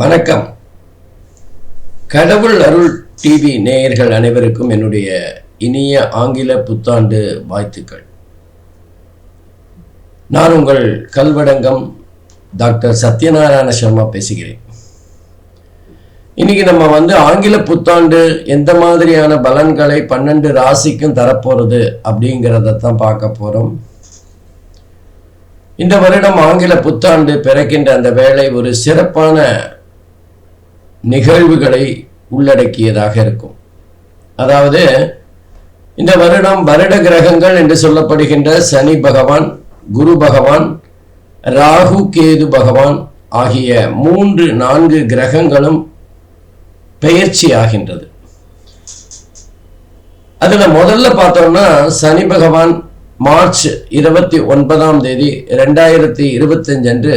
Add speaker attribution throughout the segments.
Speaker 1: வணக்கம். கடவுள் அருள் டிவி நேயர்கள் அனைவருக்கும் என்னுடைய இனிய ஆங்கில புத்தாண்டு வாழ்த்துக்கள். நான் உங்கள் கல்வடங்கம் டாக்டர் சத்யநாராயண சர்மா பேசுகிறேன். இன்னைக்கு நம்ம வந்து ஆங்கில புத்தாண்டு எந்த மாதிரியான பலன்களை பன்னெண்டு ராசிக்கும் தரப்போறது அப்படிங்கிறத தான் பார்க்க போறோம். இந்த வருடம் ஆங்கில புத்தாண்டு பிறக்கின்ற அந்த வேலை ஒரு சிறப்பான நிகழ்வுகளை உள்ளடக்கியதாக இருக்கும். அதாவது இந்த வருடம் வருட கிரகங்கள் என்று சொல்லப்படுகின்ற சனி பகவான் குரு பகவான் ராகு கேது பகவான் ஆகிய மூன்று நான்கு கிரகங்களும் பெயர்ச்சி ஆகின்றது. அதில் முதல்ல பார்த்தோம்னா சனி பகவான் மார்ச் இருபத்தி ஒன்பதாம் தேதி ரெண்டாயிரத்தி இருபத்தஞ்சு அன்று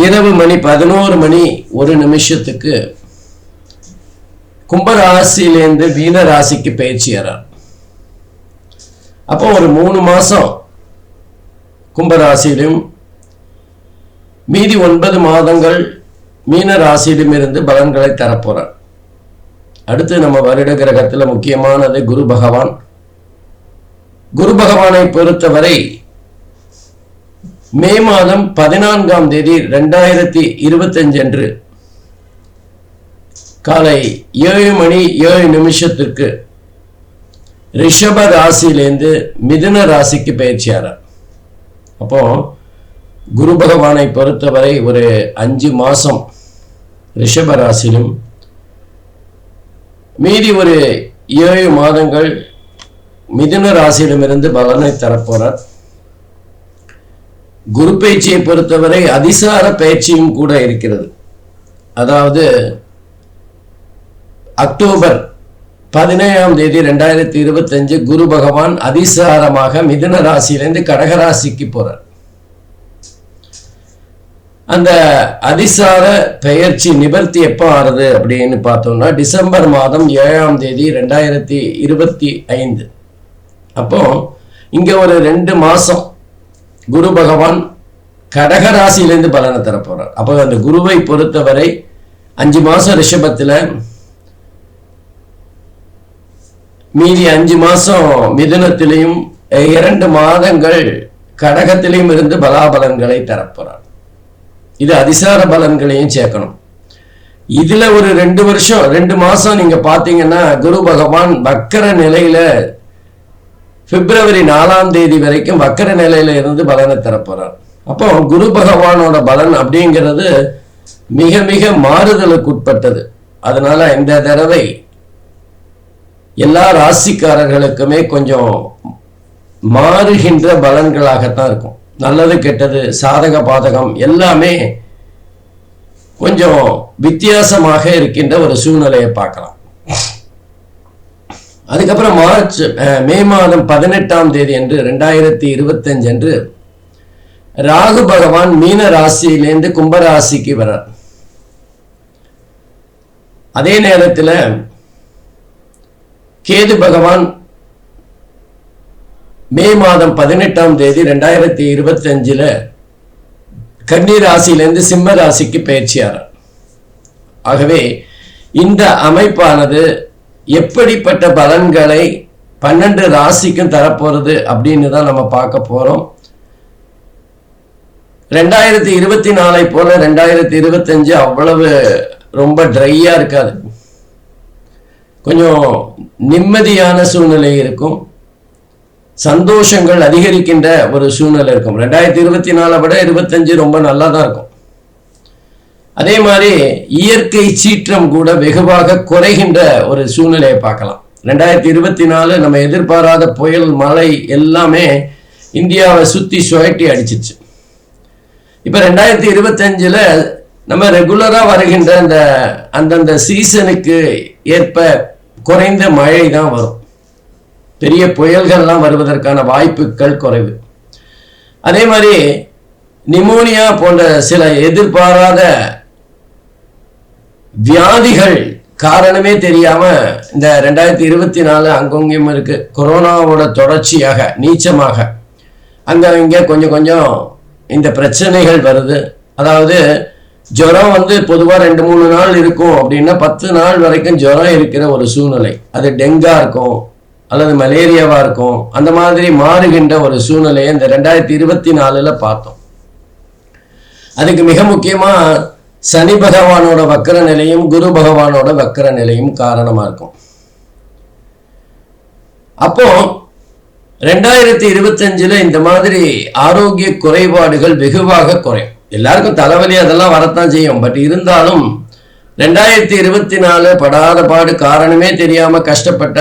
Speaker 1: இரவு மணி பதினோரு மணி ஒரு நிமிஷத்துக்கு கும்பராசிலேருந்து மீன ராசிக்கு பயிற்சியாரார் அப்போ ஒரு மூணு மாசம் கும்பராசியிலும் மீதி ஒன்பது மாதங்கள் மீன ராசியிலும் இருந்து பலன்களை தரப்போறார். அடுத்து நம்ம வருட கிரகத்தில் முக்கியமானது குரு பகவான். குரு பகவானை பொறுத்தவரை மே மாதம் பதினான்காம் தேதி ரெண்டாயிரத்தி இருபத்தஞ்சு அன்று. காலை ஏழு மணி ஏழு நிமிஷத்திற்கு ரிஷப ராசியிலேருந்து மிதுன ராசிக்கு பயிற்சியாரார் அப்போ குரு பகவானை பொறுத்தவரை ஒரு அஞ்சு மாதம் ரிஷப ராசியிலும் மீதி ஒரு ஏழு மாதங்கள் மிதுன ராசியிடமிருந்து பலனை தரப்போறார். குரு பயிற்சியை பொறுத்தவரை அதிசார பயிற்சியும் கூட இருக்கிறது. அதாவது அக்டோபர் பதினேழாம் தேதி ரெண்டாயிரத்தி இருபத்தஞ்சு குரு பகவான் அதிசாரமாக மிதுன ராசியிலிருந்து கடகராசிக்கு போறார். அந்த அதிசார பெயர்ச்சி நிவர்த்தி எப்போ ஆறுது அப்படின்னு பார்த்தோம்னா டிசம்பர் மாதம் ஏழாம் தேதி ரெண்டாயிரத்தி இருபத்தி ஐந்து. அப்போ இங்க ஒரு ரெண்டு மாசம் குரு பகவான் கடக ராசியிலேருந்து பலனை தரப்போறார். அப்போ அந்த குருவை பொறுத்தவரை அஞ்சு மாசம் ரிஷபத்துல மீதி அஞ்சு மாசம் மிதுனத்திலையும் இரண்டு மாதங்கள் கடகத்திலையும் இருந்து பலாபலன்களை தரப்போறார். இது அதிசார பலன்களையும் சேர்க்கணும். இதுல ஒரு ரெண்டு வருஷம் ரெண்டு மாசம் நீங்க பாத்தீங்கன்னா குரு பகவான் வக்கர நிலையில பிப்ரவரி நாலாம் தேதி வரைக்கும் வக்கர நிலையில இருந்து பலனை தரப்போறார். அப்போ குரு பகவானோட பலன் அப்படிங்கிறது மிக மிக மாறுதலுக்கு உட்பட்டது. அதனால இந்த தடவை எல்லா ராசிக்காரர்களுக்குமே கொஞ்சம் மாறுகின்ற பலன்களாகத்தான் இருக்கும். நல்லது கெட்டது சாதக பாதகம் எல்லாமே கொஞ்சம் வித்தியாசமாக இருக்கின்ற ஒரு சூழ்நிலையை பார்க்கலாம். அதுக்கப்புறம் மார்ச் மே மாதம் பதினெட்டாம் தேதி என்று ரெண்டாயிரத்தி இருபத்தஞ்சு அன்று ராகு பகவான் மீன ராசியிலேருந்து கும்பராசிக்கு வரார் அதே நேரத்தில் கேது பகவான் மே மாதம் பதினெட்டாம் தேதி ரெண்டாயிரத்தி இருபத்தி அஞ்சுல கன்னி ராசியிலேருந்து சிம்ம ராசிக்கு பயிற்சியாரார் ஆகவே இந்த அமைப்பானது எப்படிப்பட்ட பலன்களை பன்னெண்டு ராசிக்கும் தரப்போறது அப்படின்னு தான் நம்ம பார்க்க போறோம். ரெண்டாயிரத்தி இருபத்தி நாலை போல ரெண்டாயிரத்தி இருபத்தஞ்சு அவ்வளவு ரொம்ப ட்ரையா இருக்காது. கொஞ்சம் நிம்மதியான சூழ்நிலை இருக்கும். சந்தோஷங்கள் அதிகரிக்கின்ற ஒரு சூழ்நிலை இருக்கும். ரெண்டாயிரத்தி இருபத்தி நாலை விட இருபத்தஞ்சு ரொம்ப நல்லா தான் இருக்கும். அதே மாதிரி இயற்கை சீற்றம் கூட வெகுவாக குறைகின்ற ஒரு சூழ்நிலையை பார்க்கலாம். ரெண்டாயிரத்தி இருபத்தி நாலு நம்ம எதிர்பாராத புயல் மழை எல்லாமே இந்தியாவை சுற்றி சுழட்டி அடிச்சிச்சு. இப்போ ரெண்டாயிரத்தி இருபத்தஞ்சில் நம்ம ரெகுலராக வருகின்ற அந்த அந்தந்த சீசனுக்கு ஏற்ப குறைந்த மழை தான் வரும். பெரிய புயல்கள்லாம் வருவதற்கான வாய்ப்புகள் குறைவு. அதே மாதிரி நிமோனியா போன்ற சில எதிர்பாராத வியாதிகள் காரணமே தெரியாம இந்த ரெண்டாயிரத்தி இருபத்தி நாலு அங்கங்கும் இருக்கு. கொரோனாவோட தொடர்ச்சியாக நீச்சமாக. அங்க இங்க கொஞ்சம் கொஞ்சம் இந்த பிரச்சனைகள் வருது. அதாவது ஜுரம் வந்து பொதுவாக ரெண்டு மூணு நாள் இருக்கும் அப்படின்னா பத்து நாள் வரைக்கும் ஜுரம் இருக்கிற ஒரு சூழ்நிலை. அது டெங்கா இருக்கும் அல்லது மலேரியாவா இருக்கும் அந்த மாதிரி மாறுகின்ற ஒரு சூழ்நிலையை இந்த ரெண்டாயிரத்தி இருபத்தி நாலுல பார்த்தோம். அதுக்கு மிக முக்கியமா சனி பகவானோட வக்கர நிலையும் குரு பகவானோட வக்கர நிலையும் காரணமா இருக்கும். அப்போ ரெண்டாயிரத்தி இருபத்தஞ்சுல இந்த மாதிரி ஆரோக்கிய குறைபாடுகள் வெகுவாக குறையும். எல்லாருக்கும் தலைவலி அதெல்லாம் வரத்தான் செய்யும். பட் இருந்தாலும் ரெண்டாயிரத்தி இருபத்தி நாலு படாத பாடு காரணமே தெரியாம கஷ்டப்பட்ட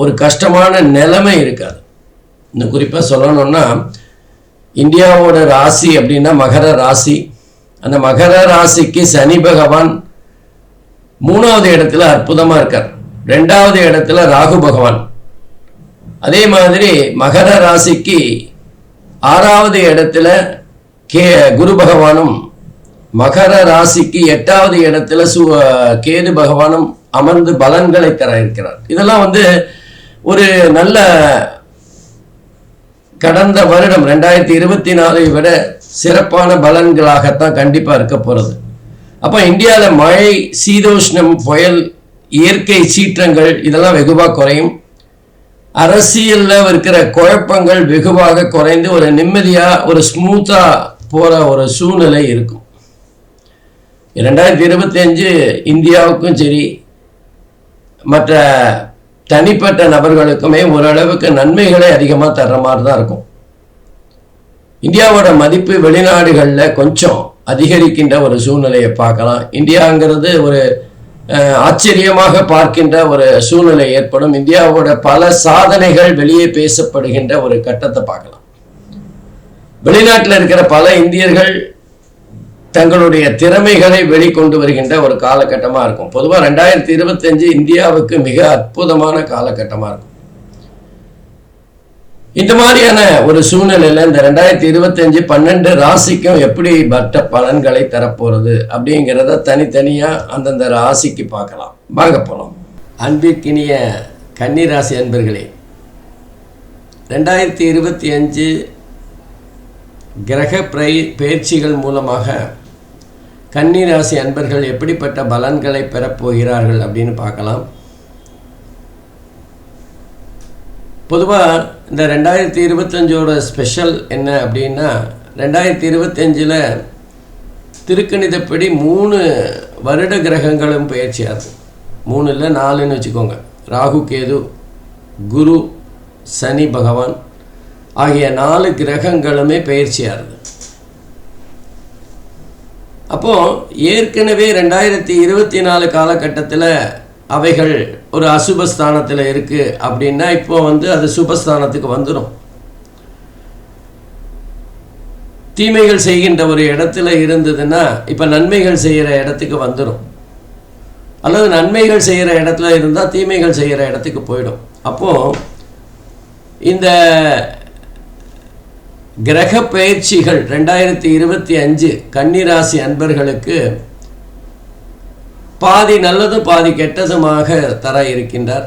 Speaker 1: ஒரு கஷ்டமான நிலைமை இருக்காது. இன்னும் குறிப்பாக சொல்லணும்னா இந்தியாவோட ராசி அப்படின்னா மகர ராசி அந்த மகர ராசிக்கு சனி பகவான் மூணாவது இடத்துல அற்புதமாக இருக்கார். ரெண்டாவது இடத்துல ராகு பகவான். அதே மாதிரி மகர ராசிக்கு ஆறாவது இடத்துல கே குரு பகவானும் மகர ராசிக்கு எட்டாவது இடத்துல சு கேது பகவானும் அமர்ந்து பலன்களை தர இருக்கிறார். இதெல்லாம் வந்து ஒரு நல்ல கடந்த வருடம் ரெண்டாயிரத்தி இருபத்தி நாலை விட சிறப்பான பலன்களாகத்தான் கண்டிப்பா இருக்க போறது. அப்போ இந்தியாவில் மழை சீதோஷ்ணம் புயல் இயற்கை சீற்றங்கள் இதெல்லாம் வெகுவாக குறையும். அரசியல்ல இருக்கிற குழப்பங்கள் வெகுவாக குறைந்து ஒரு நிம்மதியா ஒரு ஸ்மூத்தா போற ஒரு சூழ்நிலை இருக்கும். ரெண்டாயிரத்தி இருபத்தி அஞ்சு இந்தியாவுக்கும் சரி மற்ற தனிப்பட்ட நபர்களுக்குமே ஓரளவுக்கு நன்மைகளை அதிகமாக தர்ற மாதிரி தான் இருக்கும். இந்தியாவோட மதிப்பு வெளிநாடுகளில் கொஞ்சம் அதிகரிக்கின்ற ஒரு சூழ்நிலையை பார்க்கலாம். இந்தியாங்கிறது ஒரு ஆச்சரியமாக பார்க்கின்ற ஒரு சூழ்நிலை ஏற்படும். இந்தியாவோட பல சாதனைகள் வெளியே பேசப்படுகின்ற ஒரு கட்டத்தை பார்க்கலாம். வெளிநாட்டில் இருக்கிற பல இந்தியர்கள் தங்களுடைய திறமைகளை வெளிக்கொண்டு வருகின்ற ஒரு காலகட்டமாக இருக்கும். பொதுவாக ரெண்டாயிரத்தி இருபத்தஞ்சு இந்தியாவுக்கு மிக அற்புதமான காலகட்டமாக இருக்கும். இந்த மாதிரியான ஒரு சூழ்நிலையில இந்த ரெண்டாயிரத்தி இருபத்தஞ்சு பன்னெண்டு ராசிக்கும் எப்படி பட்ட பலன்களை தரப்போறது அப்படிங்கிறத தனித்தனியா அந்தந்த ராசிக்கு பார்க்கலாம். வாங்க போலாம். அன்பிற்கினிய கன்னிராசி அன்பர்களே ரெண்டாயிரத்தி இருபத்தி அஞ்சு கிரக பிரை பயிற்சிகள் மூலமாக கன்னிராசி அன்பர்கள் எப்படிப்பட்ட பலன்களை பெறப்போகிறார்கள் அப்படின்னு பார்க்கலாம். பொதுவாக இந்த ரெண்டாயிரத்தி இருபத்தஞ்சோட ஸ்பெஷல் என்ன அப்படின்னா ரெண்டாயிரத்தி இருபத்தஞ்சில் திருக்கணிதப்படி மூணு வருட கிரகங்களும் பயிற்சியாகும் மூணு இல்லை நாலுன்னு வச்சுக்கோங்க. ராகு கேது குரு சனி பகவான் ஆகிய நாலு கிரகங்களுமே பயிற்சியாகுது அப்போது ஏற்கனவே ரெண்டாயிரத்தி இருபத்தி நாலு காலகட்டத்தில் அவைகள் ஒரு அசுபஸ்தானத்தில் இருக்கு அப்படின்னா இப்போ வந்து அது சுபஸ்தானத்துக்கு வந்துடும் தீமைகள் செய்கின்ற ஒரு இடத்துல இருந்ததுன்னா இப்போ நன்மைகள் செய்கிற இடத்துக்கு வந்துடும் அல்லது நன்மைகள் செய்கிற இடத்துல இருந்தால் தீமைகள் செய்கிற இடத்துக்கு போயிடும். அப்போ இந்த கிரக பயிற்சிகள் ரெண்டாயிரத்தி இருபத்தி அஞ்சு கன்னிராசி அன்பர்களுக்கு பாதி நல்லதும் பாதி கெட்டதுமாக தர இருக்கின்றார்.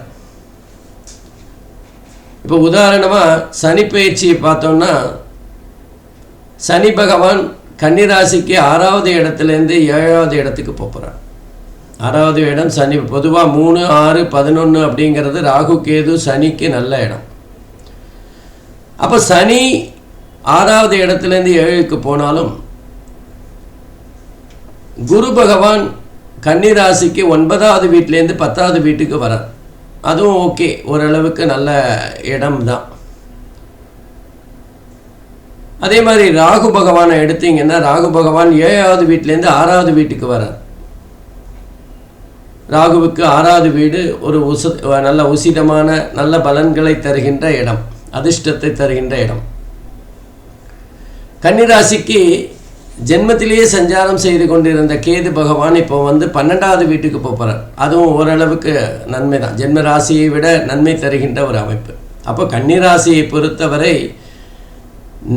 Speaker 1: இப்போ உதாரணமாக சனி பயிற்சியை பார்த்தோம்னா சனி பகவான் கன்னிராசிக்கு ஆறாவது இடத்துலேருந்து ஏழாவது இடத்துக்கு போகிறார் ஆறாவது இடம் சனி பொதுவாக மூணு ஆறு பதினொன்று அப்படிங்கிறது ராகு கேது சனிக்கு நல்ல இடம். அப்போ சனி ஆறாவது இடத்துலேருந்து ஏழுக்கு போனாலும் குரு பகவான் கன்னிராசிக்கு ஒன்பதாவது வீட்டிலேருந்து பத்தாவது வீட்டுக்கு வரார். அதுவும் ஓகே ஓரளவுக்கு நல்ல இடம் தான் அதே மாதிரி ராகு பகவானை எடுத்தீங்கன்னா ராகு பகவான் ஏழாவது வீட்டிலேருந்து ஆறாவது வீட்டுக்கு வரார். ராகுவுக்கு ஆறாவது வீடு ஒரு உச நல்ல உசிதமான நல்ல பலன்களை தருகின்ற இடம் அதிர்ஷ்டத்தை தருகின்ற இடம். கன்னிராசிக்கு ஜென்மத்திலேயே சஞ்சாரம் செய்து கொண்டிருந்த கேது பகவான் இப்போ வந்து பன்னெண்டாவது வீட்டுக்கு போகிறார் அதுவும் ஓரளவுக்கு நன்மை தான் ஜென்ம ராசியை விட நன்மை தருகின்ற ஒரு அமைப்பு. அப்போ கன்னிராசியை பொறுத்தவரை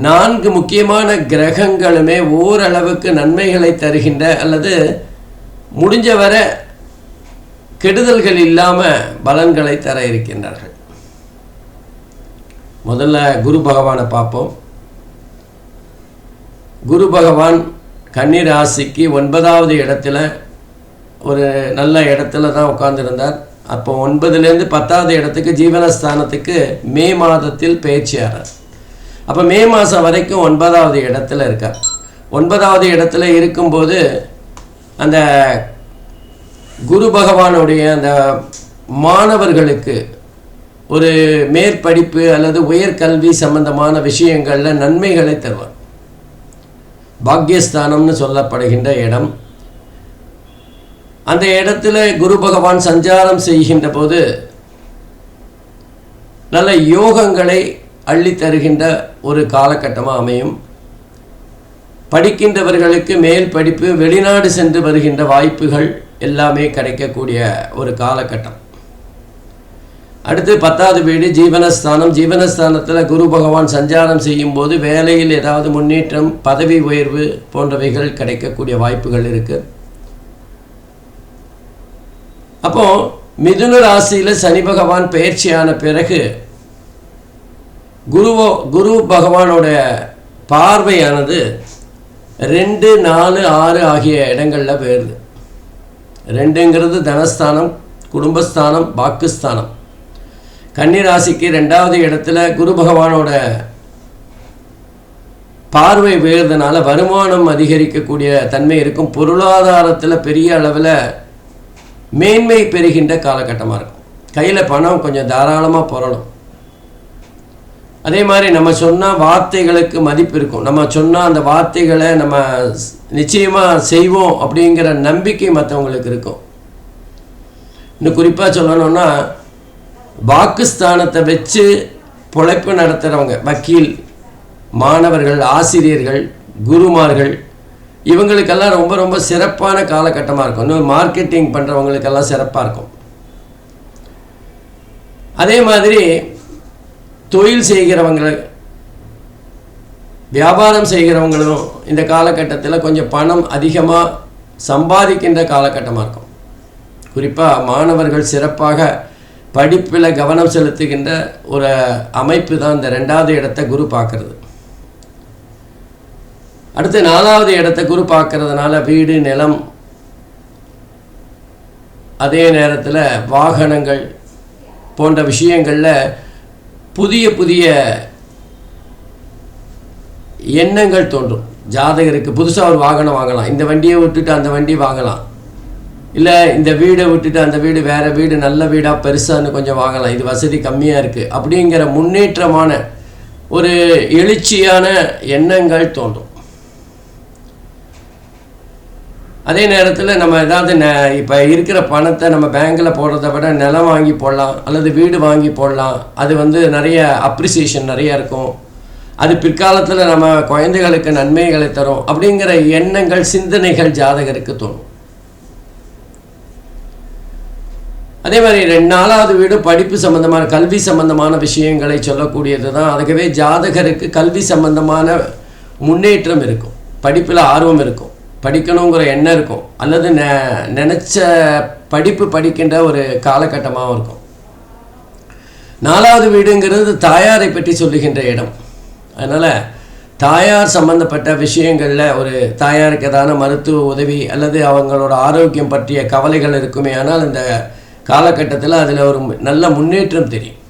Speaker 1: நான்கு முக்கியமான கிரகங்களுமே ஓரளவுக்கு நன்மைகளை தருகின்ற அல்லது முடிஞ்ச வரை கெடுதல்கள் இல்லாமல் பலன்களை தர இருக்கின்றார்கள். முதல்ல குரு பகவானை பார்ப்போம். குரு பகவான் கன்னி ராசிக்கு ஒன்பதாவது இடத்துல ஒரு நல்ல இடத்துல தான் உட்கார்ந்துருந்தார். அப்போ ஒன்பதுலேருந்து பத்தாவது இடத்துக்கு ஜீவனஸ்தானத்துக்கு மே மாதத்தில் பேச்சியாரார் அப்போ மே மாதம் வரைக்கும் ஒன்பதாவது இடத்துல இருக்கார். ஒன்பதாவது இடத்துல இருக்கும்போது அந்த குரு பகவானுடைய அந்த மாணவர்களுக்கு ஒரு மேற்படிப்பு அல்லது உயர்கல்வி சம்பந்தமான விஷயங்களில் நன்மைகளை தருவார். பாக்யஸ்தானம்னு சொல்லப்படுகின்ற இடம். அந்த இடத்துல குரு பகவான் சஞ்சாரம் செய்கின்ற போது நல்ல யோகங்களை அள்ளி தருகின்ற ஒரு காலகட்டமாக அமையும். படிக்கின்றவர்களுக்கு மேல் படிப்பு வெளிநாடு சென்று வருகின்ற வாய்ப்புகள் எல்லாமே கிடைக்கக்கூடிய ஒரு காலகட்டம். அடுத்து பத்தாவது வீடு ஜீவனஸ்தானம். ஜீவனஸ்தானத்தில் குரு பகவான் சஞ்சாரம் செய்யும் போது வேலையில் ஏதாவது முன்னேற்றம் பதவி உயர்வு போன்றவைகள் கிடைக்கக்கூடிய வாய்ப்புகள் இருக்கு. அப்போ மிதுன ராசியில் சனி பகவான் பயிற்சியான பிறகு குருவோ குரு பகவானோட பார்வையானது ரெண்டு நாலு ஆறு ஆகிய இடங்களில் போயிடுது ரெண்டுங்கிறது தனஸ்தானம் குடும்பஸ்தானம் பாக்குஸ்தானம் கன்னிராசிக்கு ரெண்டாவது இடத்துல குரு பகவானோட பார்வை விழுறதுனால வருமானம் அதிகரிக்கக்கூடிய தன்மை இருக்கும். பொருளாதாரத்தில் பெரிய அளவில் மேன்மை பெறுகின்ற காலகட்டமாக இருக்கும். கையில் பணம் கொஞ்சம் தாராளமாக புரணும் அதே மாதிரி நம்ம சொன்னால் வார்த்தைகளுக்கு மதிப்பு இருக்கும். நம்ம சொன்னால் அந்த வார்த்தைகளை நம்ம நிச்சயமாக செய்வோம் அப்படிங்கிற நம்பிக்கை மற்றவங்களுக்கு இருக்கும். இன்னும் குறிப்பாக சொல்லணும்னா வாக்குஸ்தானத்தை வச்சு பொழைப்பு நடத்துகிறவங்க வக்கீல் மாணவர்கள் ஆசிரியர்கள் குருமார்கள் இவங்களுக்கெல்லாம் ரொம்ப ரொம்ப சிறப்பான காலகட்டமாக இருக்கும். இன்னும் மார்க்கெட்டிங் பண்ணுறவங்களுக்கெல்லாம் சிறப்பாக இருக்கும். அதே மாதிரி தொழில் செய்கிறவங்க வியாபாரம் செய்கிறவங்களும் இந்த காலகட்டத்தில் கொஞ்சம் பணம் அதிகமாக சம்பாதிக்கின்ற காலகட்டமாக இருக்கும். குறிப்பாக மாணவர்கள் சிறப்பாக படிப்பில் கவனம் செலுத்துகின்ற ஒரு அமைப்பு தான் இந்த ரெண்டாவது இடத்த குரு பார்க்கறது. அடுத்து நாலாவது இடத்த குரு பார்க்கறதுனால வீடு நிலம் அதே நேரத்தில் வாகனங்கள் போன்ற விஷயங்களில் புதிய புதிய எண்ணங்கள் தோன்றும். ஜாதகருக்கு புதுசாக ஒரு வாகனம் வாங்கலாம். இந்த வண்டியை விட்டுட்டு அந்த வண்டி வாங்கலாம். இல்லை இந்த வீடை விட்டுட்டு அந்த வீடு வேறு வீடு நல்ல வீடாக பெருசான்னு கொஞ்சம் வாங்கலாம். இது வசதி கம்மியாக இருக்குது அப்படிங்கிற முன்னேற்றமான ஒரு எழுச்சியான எண்ணங்கள் தோன்றும். அதே நேரத்தில் நம்ம ஏதாவது ந இப்போ இருக்கிற பணத்தை நம்ம பேங்க்கில் போடுறத விட நிலம் வாங்கி போடலாம் அல்லது வீடு வாங்கி போடலாம். அது வந்து நிறைய அப்ரிசியேஷன் நிறையா இருக்கும். அது பிற்காலத்தில் நம்ம குழந்தைகளுக்கு நன்மைகளை தரும். அப்படிங்கிற எண்ணங்கள் சிந்தனைகள் ஜாதகருக்கு தோணும் அதே மாதிரி ரெண்டு நாலாவது வீடு படிப்பு சம்பந்தமான கல்வி சம்பந்தமான விஷயங்களை சொல்லக்கூடியது தான். அதுக்கவே ஜாதகருக்கு கல்வி சம்பந்தமான முன்னேற்றம் இருக்கும். படிப்பில் ஆர்வம் இருக்கும். படிக்கணுங்கிற எண்ணம் இருக்கும். அல்லது நெ நினச்ச படிப்பு படிக்கின்ற ஒரு காலகட்டமாகவும் இருக்கும். நாலாவது வீடுங்கிறது தாயாரை பற்றி சொல்லுகின்ற இடம். அதனால் தாயார் சம்பந்தப்பட்ட விஷயங்களில் ஒரு தாயாருக்கு எதான மருத்துவ உதவி அல்லது அவங்களோட ஆரோக்கியம் பற்றிய கவலைகள் இருக்குமே ஆனால் இந்த காலகட்டத்தில் அதில் ஒரு நல்ல முன்னேற்றம் தெரியும்.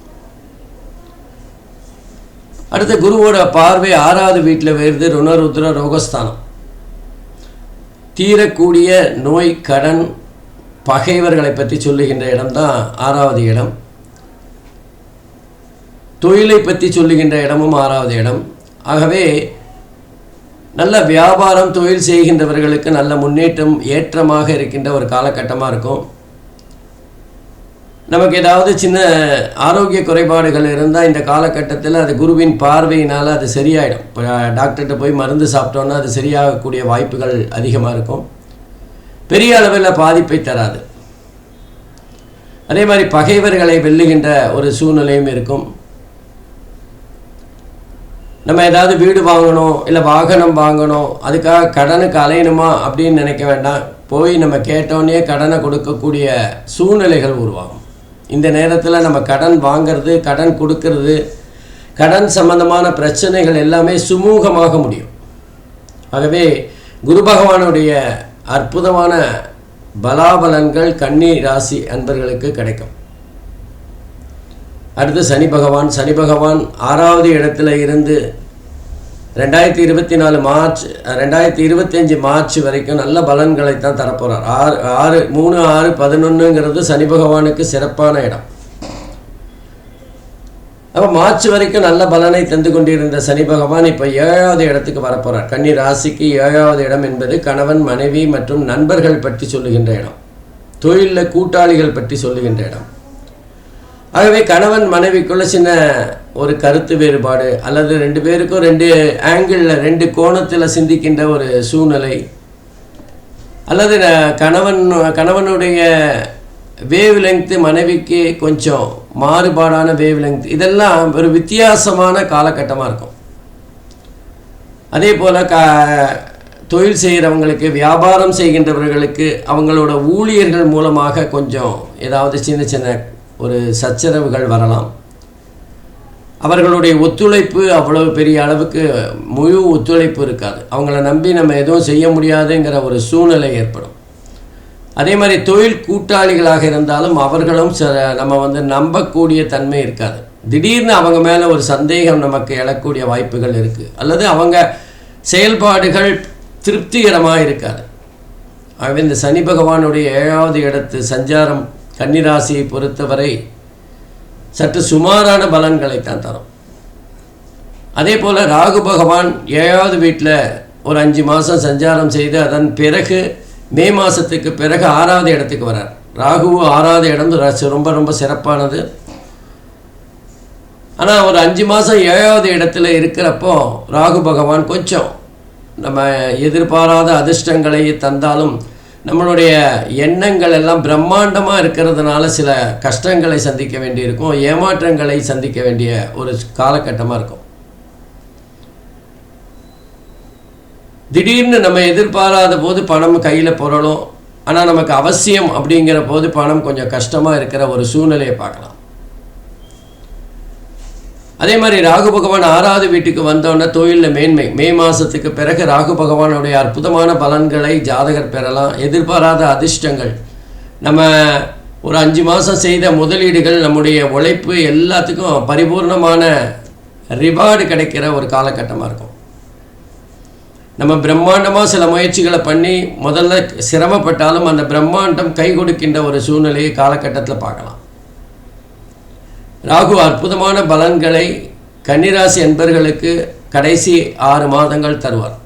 Speaker 1: அடுத்த குருவோட பார்வை ஆறாவது வீட்டில் வருது ருணருத்ர ரோகஸ்தானம். தீரக்கூடிய நோய் கடன் பகைவர்களை பற்றி சொல்லுகின்ற இடம்தான் ஆறாவது இடம். தொழிலை பற்றி சொல்லுகின்ற இடமும் ஆறாவது இடம். ஆகவே நல்ல வியாபாரம் தொழில் செய்கின்றவர்களுக்கு நல்ல முன்னேற்றம் ஏற்றமாக இருக்கின்ற ஒரு காலகட்டமாக இருக்கும். நமக்கு ஏதாவது சின்ன ஆரோக்கிய குறைபாடுகள் இருந்தால் இந்த காலகட்டத்தில் அது குருவின் பார்வையினால் அது சரியாயிடும். இப்போ டாக்டர்கிட்ட போய் மருந்து சாப்பிட்டோன்னா அது சரியாகக்கூடிய வாய்ப்புகள் அதிகமாக இருக்கும். பெரிய அளவில் பாதிப்பை தராது. அதே மாதிரி பகைவர்களை வெல்லுகின்ற ஒரு சூழ்நிலையும் இருக்கும். நம்ம ஏதாவது வீடு வாங்கணும் இல்லை வாகனம் வாங்கணும் அதுக்காக கடனுக்கு அலையணுமா அப்படின்னு நினைக்க வேண்டாம். போய் நம்ம கேட்டோன்னே கடனை கொடுக்கக்கூடிய சூழ்நிலைகள் உருவாகும். இந்த நேரத்தில் நம்ம கடன் வாங்கிறது கடன் கொடுக்கறது கடன் சம்பந்தமான பிரச்சனைகள் எல்லாமே சுமூகமாக முடியும். ஆகவே குரு பகவானுடைய அற்புதமான பலாபலன்கள் கன்னி ராசி அன்பர்களுக்கு கிடைக்கும். அடுத்து சனி பகவான் சனி பகவான் ஆறாவது இடத்துல இருந்து ரெண்டாயிரத்தி இருபத்தி நாலு மார்ச் ரெண்டாயிரத்தி இருபத்தஞ்சி மார்ச் வரைக்கும் நல்ல பலன்களை தான் தரப்போகிறார் ஆறு ஆறு மூணு ஆறு பதினொன்றுங்கிறது சனி பகவானுக்கு சிறப்பான இடம். அப்போ மார்ச் வரைக்கும் நல்ல பலனை தந்து கொண்டிருந்த சனி பகவான் இப்போ ஏழாவது இடத்துக்கு வரப்போகிறார் கன்னி ராசிக்கு ஏழாவது இடம் என்பது கணவன் மனைவி மற்றும் நண்பர்கள் பற்றி சொல்லுகின்ற இடம். தொழிலில் கூட்டாளிகள் பற்றி சொல்லுகின்ற இடம். ஆகவே கணவன் மனைவிக்குள்ள சின்ன ஒரு கருத்து வேறுபாடு அல்லது ரெண்டு பேருக்கும் ரெண்டு ஆங்கிளில் ரெண்டு கோணத்தில் சிந்திக்கின்ற ஒரு சூழ்நிலை. அல்லது கணவன் கணவனுடைய வேவ் லெங்க்த்து மனைவிக்கு கொஞ்சம் மாறுபாடான வேவ் லெங்க்த் இதெல்லாம் ஒரு வித்தியாசமான காலகட்டமாக இருக்கும். அதே போல் க தொழில் செய்கிறவங்களுக்கு வியாபாரம் செய்கின்றவர்களுக்கு அவங்களோட ஊழியர்கள் மூலமாக கொஞ்சம் ஏதாவது சின்ன சின்ன ஒரு சச்சரவுகள் வரலாம். அவர்களுடைய ஒத்துழைப்பு அவ்வளவு பெரிய அளவுக்கு முழு ஒத்துழைப்பு இருக்காது. அவங்கள நம்பி நம்ம எதுவும் செய்ய முடியாதுங்கிற ஒரு சூழ்நிலை ஏற்படும். அதே மாதிரி தொழில் கூட்டாளிகளாக இருந்தாலும் அவர்களும் ச நம்ம வந்து நம்பக்கூடிய தன்மை இருக்காது. திடீர்னு அவங்க மேலே ஒரு சந்தேகம் நமக்கு எழக்கூடிய வாய்ப்புகள் இருக்குது அல்லது அவங்க செயல்பாடுகள் திருப்திகரமாக இருக்காது. ஆகவே இந்த சனி பகவானுடைய ஏழாவது இடத்து சஞ்சாரம் கன்னிராசியை பொறுத்தவரை சற்று சுமாரான பலன்களை தான் தரும். அதே போல் ராகு பகவான் ஏழாவது வீட்டில் ஒரு அஞ்சு மாதம் சஞ்சாரம் செய்து அதன் பிறகு மே மாதத்துக்கு பிறகு ஆறாவது இடத்துக்கு வரார். ராகுவும் ஆறாவது இடம் ரொம்ப ரொம்ப சிறப்பானது. ஆனால் ஒரு அஞ்சு மாதம் ஏழாவது இடத்துல இருக்கிறப்போ ராகு பகவான் கொஞ்சம் நம்ம எதிர்பாராத அதிர்ஷ்டங்களை தந்தாலும் நம்மளுடைய எண்ணங்கள் எல்லாம் பிரம்மாண்டமாக இருக்கிறதுனால சில கஷ்டங்களை சந்திக்க வேண்டியிருக்கும் ஏமாற்றங்களை சந்திக்க வேண்டிய ஒரு காலகட்டமாக இருக்கும். திடீர்னு நம்ம எதிர்பாராத போது பணம் கையில் புரளும் ஆனால் நமக்கு அவசியம் அப்படிங்கிற போது பணம் கொஞ்சம் கஷ்டமாக இருக்கிற ஒரு சூழ்நிலையை பார்க்கலாம். அதே மாதிரி ராகு பகவான் ஆறாவது வீட்டுக்கு வந்தோடனே தொழிலில் மேன்மை. மே மாதத்துக்கு பிறகு ராகு பகவானுடைய அற்புதமான பலன்களை ஜாதகர் பெறலாம். எதிர்பாராத அதிர்ஷ்டங்கள். நம்ம ஒரு அஞ்சு மாதம் செய்த முதலீடுகள் நம்முடைய உழைப்பு எல்லாத்துக்கும் பரிபூர்ணமான ரிவார்டு கிடைக்கிற ஒரு காலகட்டமாக இருக்கும். நம்ம பிரம்மாண்டமாக சில முயற்சிகளை பண்ணி முதல்ல சிரமப்பட்டாலும் அந்த பிரம்மாண்டம் கை கொடுக்கின்ற ஒரு சூழ்நிலையை காலகட்டத்தில் பார்க்கலாம். ராகு அற்புதமான பலன்களை கன்னிராசி என்பர்களுக்கு கடைசி ஆறு மாதங்கள் தருவார்.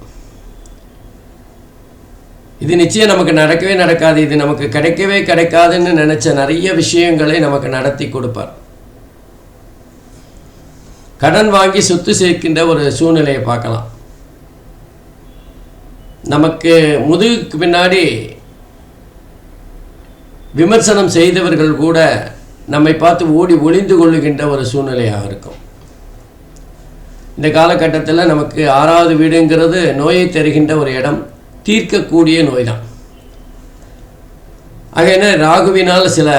Speaker 1: இது நிச்சயம் நமக்கு நடக்கவே நடக்காது. இது நமக்கு கிடைக்கவே கிடைக்காதுன்னு நினச்ச நிறைய விஷயங்களை நமக்கு நடத்தி கொடுப்பார். கடன் வாங்கி சொத்து சேர்க்கின்ற ஒரு சூழ்நிலையை பார்க்கலாம். நமக்கு முதுகுக்கு பின்னாடி விமர்சனம் செய்தவர்கள் கூட நம்மை பார்த்து ஓடி ஒளிந்து கொள்ளுகின்ற ஒரு சூழ்நிலையாக இருக்கும். இந்த காலகட்டத்தில் நமக்கு ஆறாவது வீடுங்கிறது நோயை தருகின்ற ஒரு இடம் தீர்க்கக்கூடிய நோய் தான் ஆகையின ராகுவினால் சில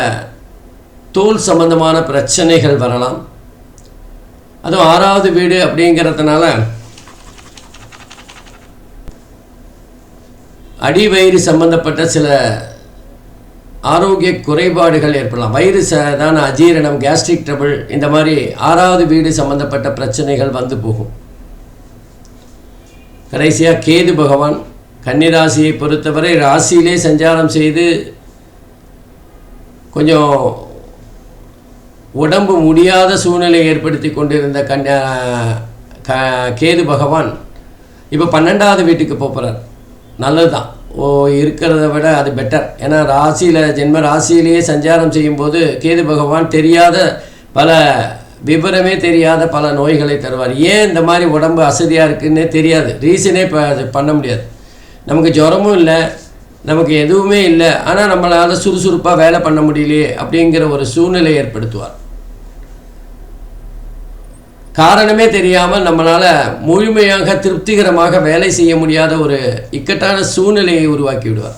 Speaker 1: தோல் சம்பந்தமான பிரச்சனைகள் வரலாம். அதுவும் ஆறாவது வீடு அப்படிங்கிறதுனால அடிவயிறு சம்பந்தப்பட்ட சில ஆரோக்கிய குறைபாடுகள் ஏற்படலாம். வயிறு சாதாரண அஜீரணம் கேஸ்ட்ரிக் ட்ரபிள் இந்த மாதிரி ஆறாவது வீடு சம்பந்தப்பட்ட பிரச்சனைகள் வந்து போகும். கடைசியாக கேது பகவான் கன்னிராசியை பொறுத்தவரை ராசியிலே சஞ்சாரம் செய்து கொஞ்சம் உடம்பு முடியாத சூழ்நிலை ஏற்படுத்தி கொண்டிருந்த கன்யா க கேது பகவான் இப்போ பன்னெண்டாவது வீட்டுக்கு போகிறார் நல்லது தான் இருக்கிறத விட அது பெட்டர் ஏன்னா ராசியில் ஜென்ம ராசியிலேயே சஞ்சாரம் செய்யும்போது கேது பகவான் தெரியாத பல விவரமே தெரியாத பல நோய்களை தருவார். ஏன் இந்த மாதிரி உடம்பு அசதியாக இருக்குன்னே தெரியாது. ரீசனே இப்போ அது பண்ண முடியாது. நமக்கு ஜுரமும் இல்லை நமக்கு எதுவுமே இல்லை. ஆனால் நம்மளால் சுறுசுறுப்பாக வேலை பண்ண முடியலையே அப்படிங்கிற ஒரு சூழ்நிலை ஏற்படுத்துவார். காரணமே தெரியாமல் நம்மளால் முழுமையாக திருப்திகரமாக வேலை செய்ய முடியாத ஒரு இக்கட்டான சூழ்நிலையை உருவாக்கி விடுவார்.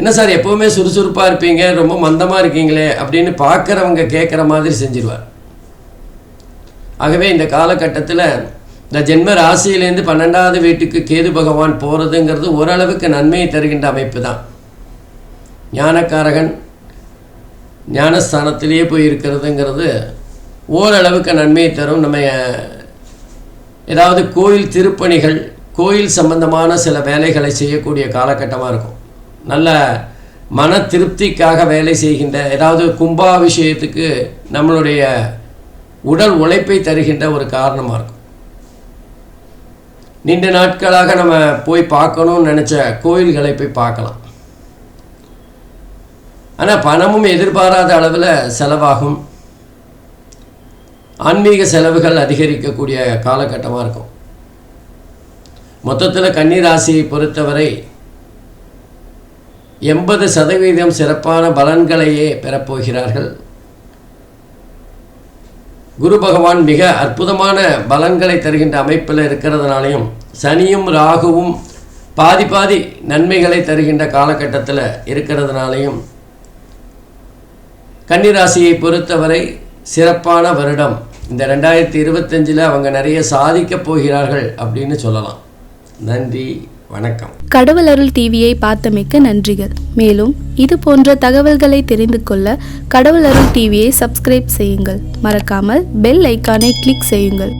Speaker 1: என்ன சார் எப்போவுமே சுறுசுறுப்பாக இருப்பீங்க ரொம்ப மந்தமாக இருக்கீங்களே அப்படின்னு பார்க்குறவங்க கேட்குற மாதிரி செஞ்சிருவார். ஆகவே இந்த காலகட்டத்தில் இந்த ஜென்ம ராசியிலேருந்து பன்னெண்டாவது வீட்டுக்கு கேது பகவான் போகிறதுங்கிறது ஓரளவுக்கு நன்மையை தருகின்ற அமைப்பு தான் ஞானக்காரகன் ஞானஸ்தானத்திலேயே போய் இருக்கிறதுங்கிறது ஓரளவுக்கு நன்மையை தரும். நம்ம ஏதாவது கோயில் திருப்பணிகள் கோயில் சம்பந்தமான சில வேலைகளை செய்யக்கூடிய காலகட்டமாக இருக்கும். நல்ல மன திருப்திக்காக வேலை செய்கின்ற ஏதாவது கும்பாபிஷேகத்துக்கு நம்மளுடைய உடல் உழைப்பை தருகின்ற ஒரு காரணமாக இருக்கும். நீண்ட நாட்களாக நம்ம போய் பார்க்கணும்னு நினச்ச கோயில்களை போய் பார்க்கலாம். ஆனால் பணமும் எதிர்பாராத அளவில் செலவாகும். ஆன்மீக செலவுகள் அதிகரிக்கக்கூடிய காலகட்டமாக இருக்கும். மொத்தத்தில் கன்னிராசியை பொறுத்தவரை எண்பது சதவீதம் சிறப்பான பலன்களையே பெறப்போகிறார்கள். குரு பகவான் மிக அற்புதமான பலன்களை தருகின்ற அமைப்பில் இருக்கிறதுனாலையும் சனியும் ராகுவும் பாதி பாதி நன்மைகளை தருகின்ற காலகட்டத்தில் இருக்கிறதுனாலையும் கன்னிராசியை பொறுத்தவரை சிறப்பான வருடம் இந்த ரெண்டாயிரத்தி இருபத்தஞ்சில் அவங்க நிறைய சாதிக்க போகிறார்கள் அப்படின்னு சொல்லலாம். நன்றி வணக்கம்.
Speaker 2: கடவுள் அருள் டிவியை பார்த்தமைக்க நன்றிகள். மேலும் இது போன்ற தகவல்களை தெரிந்து கொள்ள கடவுள் அருள் டிவியை சப்ஸ்கிரைப் செய்யுங்கள். மறக்காமல் பெல் ஐக்கானை கிளிக் செய்யுங்கள்.